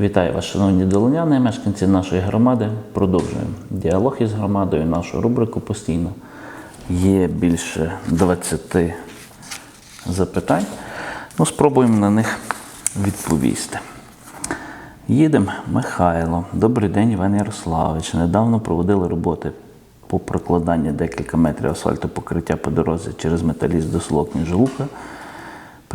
Вітаю вас, шановні долиняни, мешканці нашої громади. Продовжуємо діалог із громадою, нашу рубрику постійно. Є більше 20 запитань. Ну, спробуємо на них відповісти. Їдемо, Михайло. Добрий день, Іван Ярославович. Недавно проводили роботи по прокладанні декілька метрів асфальту покриття по дорозі через металіст до село Кніжелука.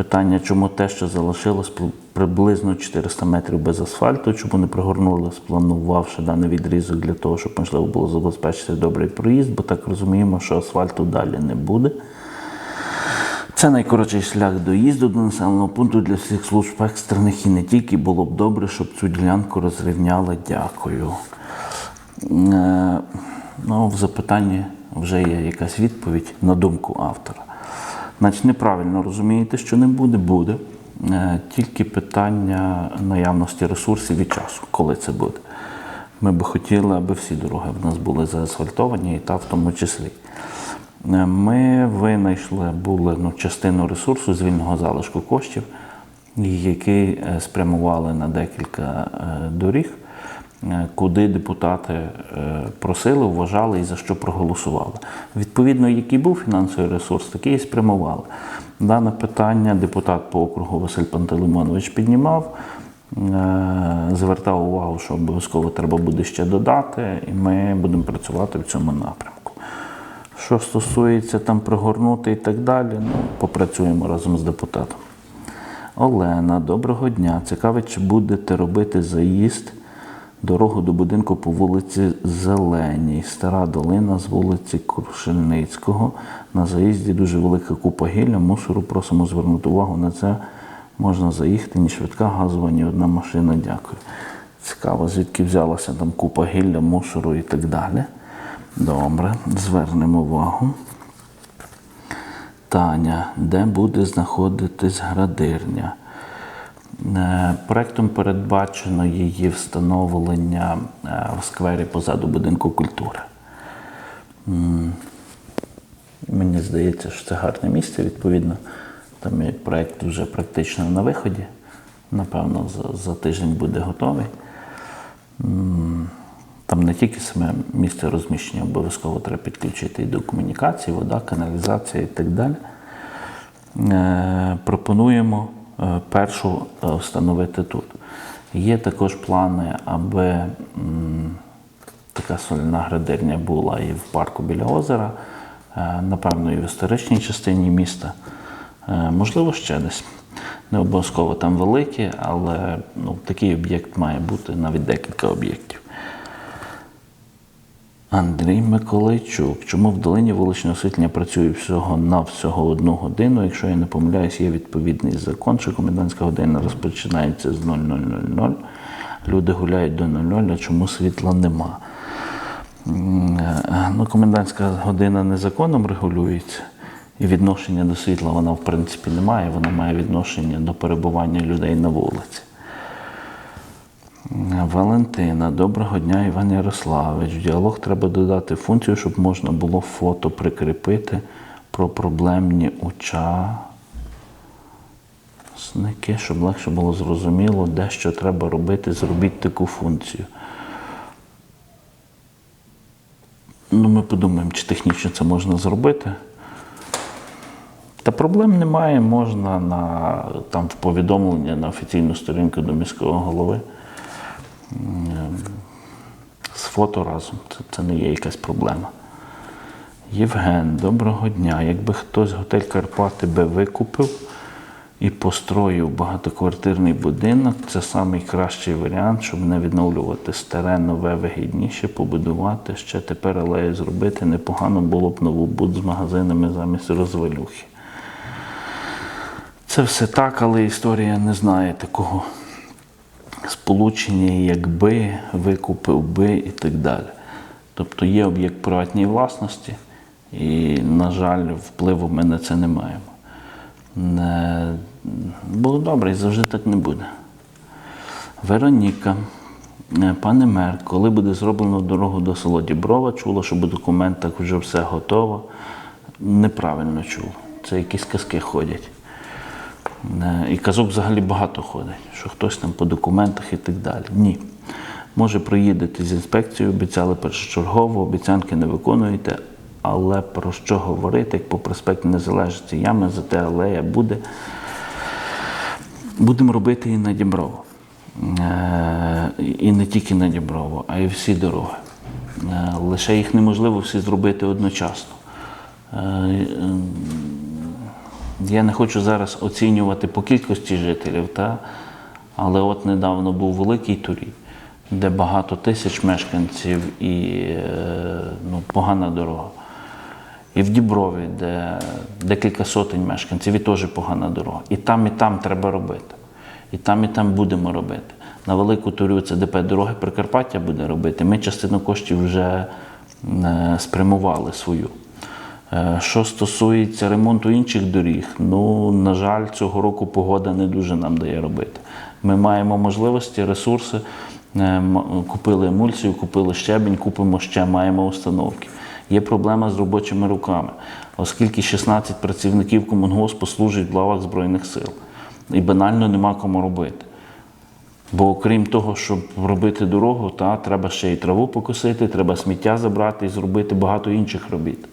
Питання, чому те, що залишилось приблизно 400 метрів без асфальту, чому не пригорнули, спланувавши даний відрізок для того, щоб можливо було забезпечити добрий проїзд, бо так розуміємо, що асфальту далі не буде. Це найкоротший шлях доїзду до населеного пункту для всіх служб екстрених і не тільки було б добре, щоб цю ділянку розрівняли. Дякую. Е, Ну, в запитанні вже є якась відповідь на думку автора. Значить, неправильно розумієте, що не буде, буде. Е, Тільки питання наявності ресурсів і часу, коли це буде. Ми би хотіли, аби всі дороги в нас були заасфальтовані, і та в тому числі. Е, Ми винайшли були ну, частину ресурсу з вільного залишку коштів, який е, спрямували на декілька доріг, куди депутати е, просили, вважали і за що проголосували. Відповідно, який був фінансовий ресурс, такий і спрямували. Дане питання депутат по округу Василь Пантелеймонович піднімав. е, Звертав увагу, що обов'язково треба буде ще додати, і ми будемо працювати в цьому напрямку. Що стосується там пригорнути і так далі, ну, попрацюємо разом з депутатом. Олена, доброго дня. Цікавить, чи будете робити заїзд дорогу до будинку по вулиці Зеленій, Стара долина з вулиці Крушельницького. На заїзді дуже велика купа гілля, мусору. Просимо звернути увагу на це. Можна заїхати, ні швидка газова, ні одна машина. Дякую. Цікаво, звідки взялася там купа гілля, мусору і так далі. Добре, звернемо увагу. Таня, де буде знаходитись градирня? Е, Проектом передбачено її встановлення е, в сквері позаду будинку культури. Мені здається, що це гарне місце. Відповідно, там є проект вже практично на виході. Напевно, за, за тиждень буде готовий. Там не тільки саме місце розміщення, обов'язково треба підключити і до комунікації, вода, каналізація і так далі. Е, Пропонуємо першу е, встановити тут. Є також плани, аби така соляна градирня була і в парку біля озера, е, напевно, і в історичній частині міста. Е, Можливо, ще десь. Не обов'язково там великі, але ну, такий об'єкт має бути навіть декілька об'єктів. Андрій Миколайчук. Чому в долині вуличне освітлення працює всього на всього одну годину? Якщо я не помиляюсь, є відповідний закон, що комендантська година розпочинається з 00.00. Люди гуляють до 00, а чому світла нема? Е, Ну, комендантська година не законом регулюється, і відношення до світла вона, в принципі, не має. Вона має відношення до перебування людей на вулиці. Валентина, доброго дня, Іван Ярославович. В діалог треба додати функцію, щоб можна було фото прикріпити про проблемні учасники, щоб легше було зрозуміло, де що треба робити, зробіть таку функцію. Ну, ми подумаємо, чи технічно це можна зробити. Та проблем немає, можна на, там, в повідомлення на офіційну сторінку до міського голови з фото разом. Це, це не є якась проблема. Євген, доброго дня. Якби хтось готель Карпати би викупив і построїв багатоквартирний будинок, це найкращий варіант, щоб не відновлювати старе, нове, вигідніше, побудувати ще тепер алею зробити. Непогано було б нову буд з магазинами замість розвалюхи. Це все так, але історія не знає такого сполучення, якби, викупив би і так далі. Тобто є об'єкт приватній власності, і, на жаль, впливу ми на це не маємо. Не... Було добре, і завжди так не буде. Вероніка, е, пане мер, коли буде зроблено дорогу до село Діброва, чула, що в документах вже все готово. Неправильно чула. Це якісь казки ходять. Е, І казок взагалі багато ходить, що хтось там по документах і так далі. Ні. Може, проїдете з інспекцією, обіцяли першочергово, обіцянки не виконуєте, але про що говорити, як по проспекту Незалежності ями, зате алея буде. Будемо робити і на Діброво. Е, І не тільки на Діброво, а й всі дороги. Е, Лише їх неможливо всі зробити одночасно. Я не хочу зараз оцінювати по кількості жителів, та? але от недавно був великий турій, де багато тисяч мешканців і е, ну, погана дорога. І в Діброві, де декілька сотень мешканців, і теж погана дорога. І там, і там треба робити. І там, і там будемо робити. На велику турю це ДП дороги Прикарпаття буде робити. Ми частину коштів вже е, спрямували свою. Е, Що стосується ремонту інших доріг, ну, на жаль, цього року погода не дуже нам дає робити. Ми маємо можливості, ресурси, е, купили емульсію, купили щебінь, купимо ще, маємо установки. Є проблема з робочими руками, оскільки 16 працівників комунгоспу служать в лавах Збройних сил. І банально нема кому робити. Бо окрім того, щоб робити дорогу, та, треба ще й траву покосити, треба сміття забрати і зробити багато інших робіт.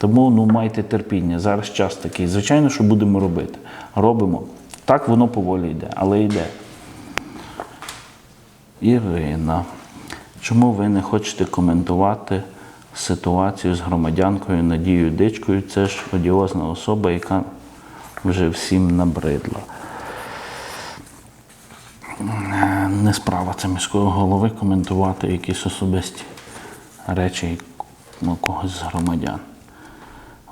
Тому ну, майте терпіння. Зараз час такий. Звичайно, що будемо робити. Робимо. Так воно поволі йде, але йде. Ірина, чому ви не хочете коментувати ситуацію з громадянкою Надією Дичкою? Це ж одіозна особа, яка вже всім набридла. Не справа це міського голови коментувати якісь особисті речі ну, когось з громадян.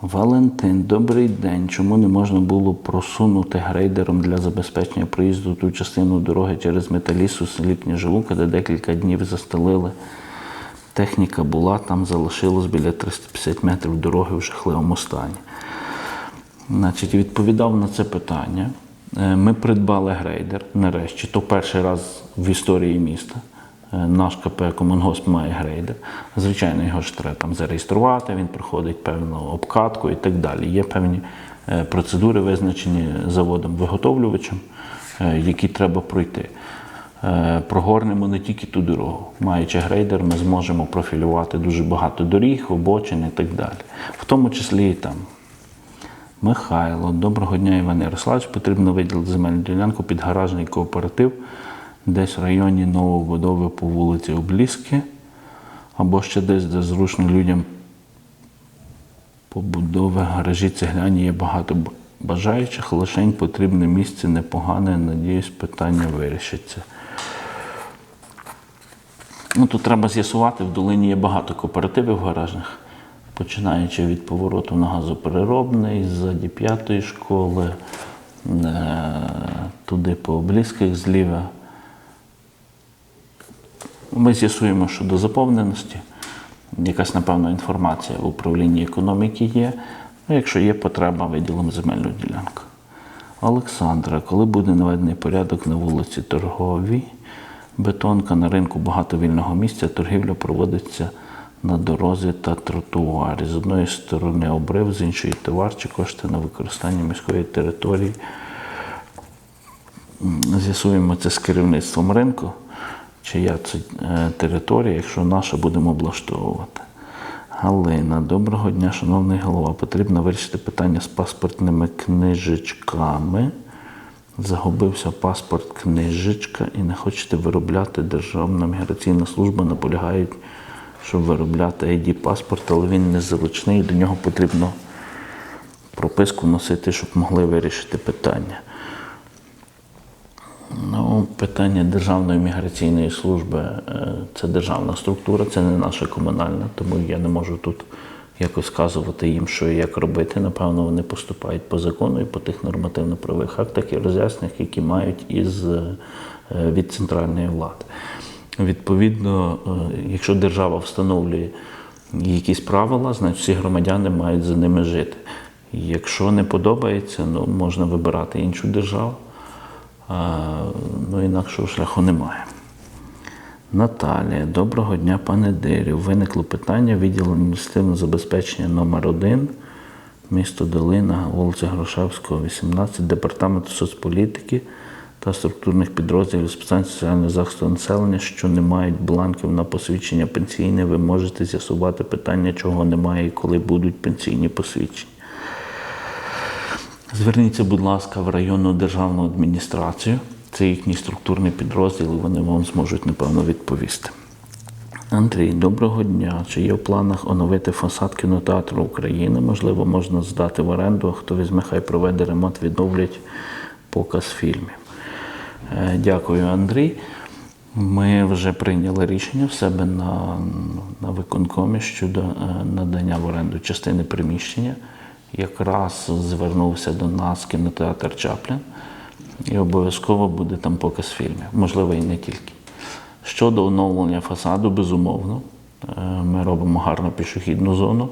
Валентин, добрий день. Чому не можна було просунути грейдером для забезпечення проїзду ту частину дороги через металісу селі Княжелука, де декілька днів застелили? Техніка була, там залишилось біля 350 метрів дороги в жахливому стані. Значить, відповідав на це питання. Е, Ми придбали грейдер нарешті. То перший раз в історії міста. Е, Наш КП Комунгосп має грейдер. Звичайно, його ж треба там зареєструвати, він проходить певну обкатку і так далі. Є певні е, процедури, визначені заводом-виготовлювачем, е, які треба пройти. Прогорнемо не тільки ту дорогу. Маючи грейдер, ми зможемо профілювати дуже багато доріг, обочин і так далі. В тому числі і там. Михайло, доброго дня, Іван Ярославович. Потрібно виділити земельну ділянку під гаражний кооператив, десь в районі Новобудови по вулиці Обліски, або ще десь, де зручно людям побудови гаражі цегляні є багато бажаючих, лишень потрібне місце непогане. Надіюсь, питання вирішиться. Ну, тут треба з'ясувати, в долині є багато кооперативів гаражних, починаючи від повороту на газопереробний, ззаді п'ятої школи, е, туди по облізках зліва. Ми з'ясуємо щодо заповненості. Якась, напевно, інформація в управлінні економіки є. Ну, якщо є потреба, виділимо земельну ділянку. Олександра, коли буде наведений порядок на вулиці Торговій, бетонка на ринку багато вільного місця, торгівля проводиться на дорозі та тротуарі. З одної сторони обрив, з іншої товар чи кошти на використання міської території. З'ясуємо це з керівництвом ринку, чия це е, територія, якщо наша будемо облаштовувати. Галина, доброго дня, шановний голова. Потрібно вирішити питання з паспортними книжечками. Загубився паспорт, книжечка і не хочете виробляти. Державна міграційна служба наполягають, щоб виробляти id паспорт, але він незручний, до нього потрібно прописку носити, щоб могли вирішити питання. Ну, питання Державної міграційної служби е, це державна структура, це не наша комунальна, тому я не можу тут якось сказувати їм, що і як робити. Напевно, вони поступають по закону і по тих нормативно-правових актах і роз'ясненнях, які мають із, е, від центральної влади. Відповідно, е, якщо держава встановлює якісь правила, значить всі громадяни мають за ними жити. Якщо не подобається, ну, можна вибирати іншу державу. Ну, інакшого шляху немає. Наталія, доброго дня, пане Дирю. Виникло питання відділу адміністративного забезпечення номер 1 місто Долина, вулиця Грушевського, 18, департаменту соцполітики та структурних підрозділів питань соціального захисту населення, що не мають бланків на посвідчення пенсійне, ви можете з'ясувати питання, чого немає і коли будуть пенсійні посвідчення. Зверніться, будь ласка, в районну державну адміністрацію. Це їхній структурний підрозділ, і вони вам зможуть, напевно, відповісти. Андрій, доброго дня. Чи є в планах оновити фасад кінотеатру України? Можливо, можна здати в оренду, а хто візьме, хай проведе ремонт, відновлять показ фільмів. Е, Дякую, Андрій. Ми вже прийняли рішення в себе на, на виконкомі щодо е, надання в оренду частини приміщення. Якраз звернувся до нас кінотеатр Чаплін, і обов'язково буде там показ фільмів, можливо, і не тільки. Щодо оновлення фасаду, безумовно, е, ми робимо гарну пішохідну зону.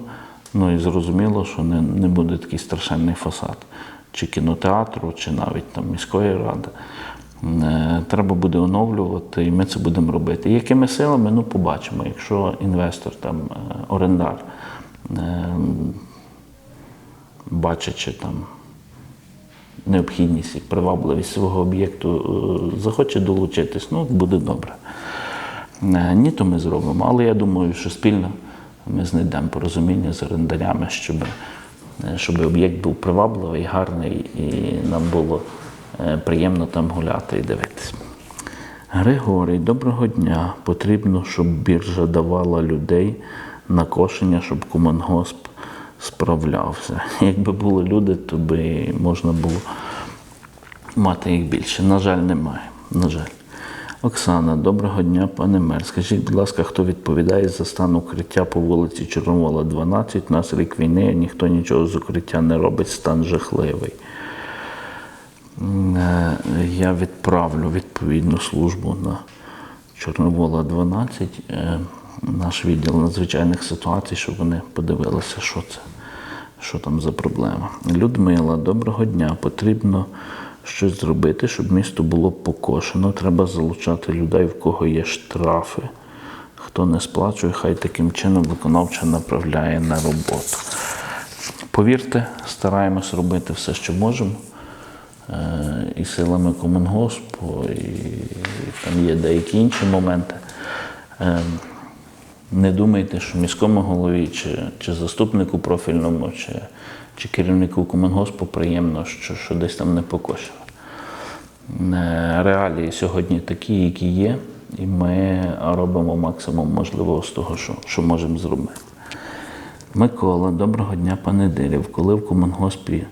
Ну і зрозуміло, що не, не буде такий страшенний фасад чи кінотеатру, чи навіть там міської ради. Е, Треба буде оновлювати, і ми це будемо робити. Якими силами, ну побачимо. Якщо інвестор, там, е, орендар, бачачи там необхідність і привабливість свого об'єкту, е, захоче долучитись, ну буде добре. Е, Ні, то ми зробимо. Але я думаю, що спільно ми знайдемо порозуміння з орендарями, щоб, е, щоб об'єкт був привабливий, гарний, і нам було приємно там гуляти і дивитись. Григорій, доброго дня. Потрібно, щоб біржа давала людей на кошення, щоб комунгосп справлявся. Якби були люди, то би можна було мати їх більше. На жаль, немає. На жаль. Оксана, доброго дня, пане мер. Скажіть, будь ласка, хто відповідає за стан укриття по вулиці Чорновола, 12? У нас рік війни, ніхто нічого з укриття не робить, стан жахливий. Е, Я відправлю відповідну службу на Чорновола 12, е, наш відділ надзвичайних ситуацій, щоб вони подивилися, що це, що там за проблема. Людмила, доброго дня. Потрібно щось зробити, щоб місто було покошено. Треба залучати людей, в кого є штрафи. Хто не сплачує, хай таким чином виконавча направляє на роботу. Повірте, стараємось робити все, що можемо. Е, І силами Комунгоспу, і там є деякі інші моменти. Не думайте, що міському голові чи, чи заступнику профільному, чи, чи керівнику Комунгоспу приємно, що, що десь там не покошено. Реалії сьогодні такі, які є, і ми робимо максимум можливого з того, що, що можемо зробити. Микола, доброго дня, пане Дирів. Коли в Комунгоспі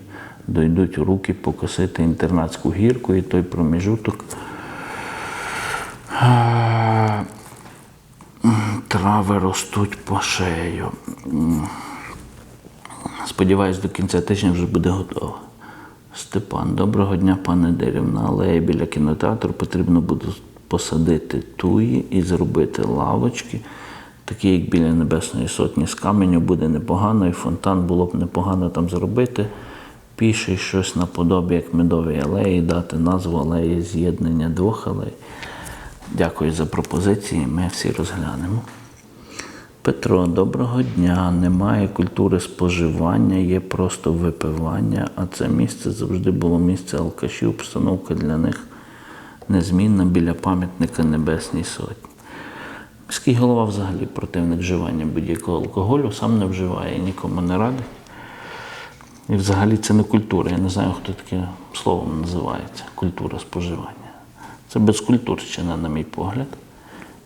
дойдуть руки покосити інтернатську гірку і той проміжуток. Трави ростуть по шею. Сподіваюсь, до кінця тижня вже буде готово. Степан, доброго дня, пане Дерів. На алеї біля кінотеатру потрібно буде посадити туї і зробити лавочки, такі як біля Небесної Сотні з каменю буде непогано, і фонтан було б непогано там зробити. Піше щось наподобі, як медовій алеї, дати назву алеї з'єднання двох алей. Дякую за пропозиції, ми всі розглянемо. Петро, доброго дня. Немає культури споживання, є просто випивання, а це місце завжди було місце алкашів, обстановка для них незмінна біля пам'ятника Небесній Сотні. Міський голова взагалі противник вживання будь-якого алкоголю, сам не вживає, нікому не радить. І взагалі це не культура. Я не знаю, хто таке словом називається культура споживання. Це безкультурщина, на мій погляд.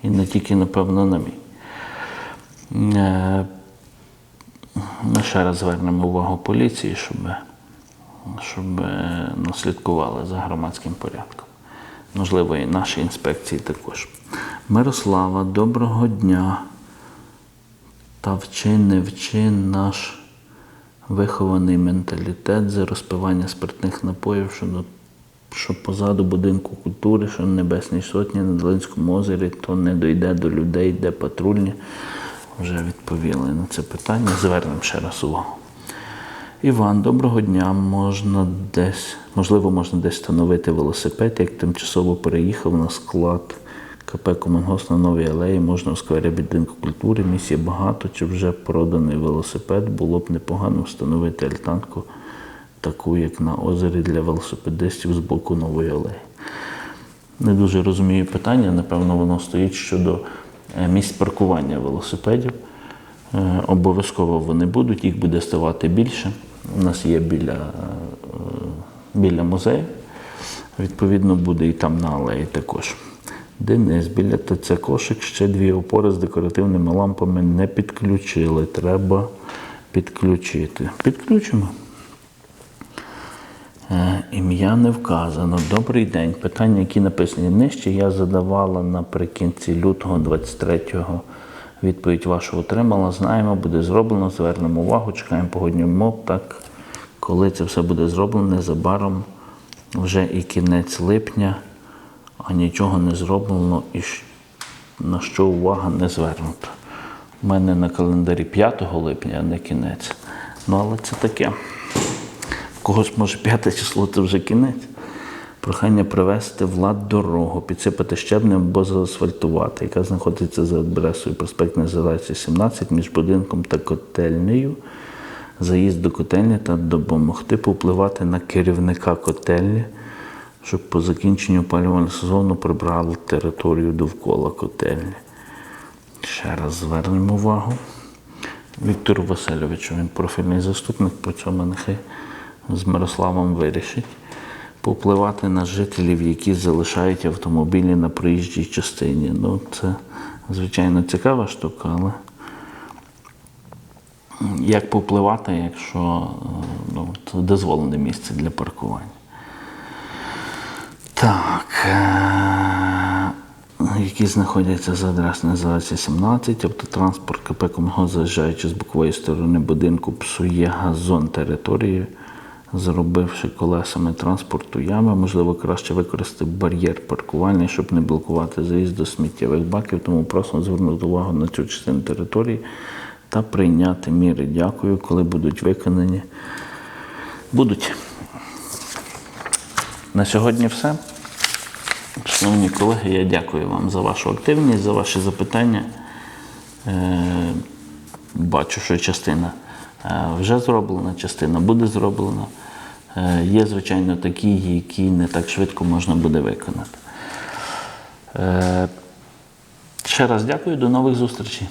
І не тільки, напевно, на мій. Е, Ми ще раз звернемо увагу поліції, щоб, щоб е, наслідкували за громадським порядком. Можливо, і наші інспекції також. Мирослава, доброго дня. Та вчи, не вчи наш вихований менталітет за розпивання спиртних напоїв, що, що позаду будинку культури, що Небесній Сотні на Долинському озері, то не дойде до людей, де патрульні. Вже відповіли на це питання. Звернемо ще раз увагу. Іван, доброго дня. Можна десь, можливо, можна десь встановити велосипед, як тимчасово переїхав на склад КП Комунгос на Новій алеї можна у сквері будинку культури. Місії багато чи вже проданий велосипед. Було б непогано встановити альтанку, таку як на озері для велосипедистів з боку Нової алеї. Не дуже розумію питання. Напевно, воно стоїть щодо місць паркування велосипедів. Е, Обов'язково вони будуть, їх буде ставати більше. У нас є біля, е, біля музею. Відповідно, буде і там на алеї також. Денис, біля ТЦ кошик ще дві опори з декоративними лампами не підключили. Треба підключити. Підключимо. Ім'я не вказано. Добрий день. Питання, які написані нижче, я задавала наприкінці лютого 23-го. Відповідь вашу отримала. Знаємо, буде зроблено. Звернемо увагу, чекаємо погодні умов. Так, коли це все буде зроблено, незабаром вже і кінець липня, а нічого не зроблено і на що увага не звернута. У мене на календарі 5 липня, а не кінець. Ну, але це таке. Когось може п'яте число це вже кінець. Прохання привести в лад дорогу, підсипати щебнем або заасфальтувати, яка знаходиться за адресою проспект Незалежності 17 між будинком та котельнею. Заїзд до котельні та допомогти повпливати на керівника котельні, щоб по закінченню опалювального сезону прибрали територію довкола котельні. Ще раз звернемо увагу. Віктору Васильовичу, він профільний заступник, по цьому нехай з Мирославом вирішить. Повпливати на жителів, які залишають автомобілі на проїжджій частині. Ну, це, звичайно, цікава штука, але як повпливати, якщо ну, це дозволене місце для паркування? Так. е, Які знаходяться за адресою називається 17. Автотранспорт КП Комго, заїжджаючи з бокової сторони будинку, псує газон території, зробивши колесами транспорту ями. Можливо, краще використати бар'єр паркувальний, щоб не блокувати заїзд до сміттєвих баків. Тому просимо звернути увагу на цю частину території та прийняти міри. Дякую, коли будуть виконані. Будуть. На сьогодні все. Шановні колеги, я дякую вам за вашу активність, за ваші запитання. Е, Бачу, що частина е, вже зроблена, частина буде зроблена. Е, Є, звичайно, такі, які не так швидко можна буде виконати. Е, Ще раз дякую, до нових зустрічей.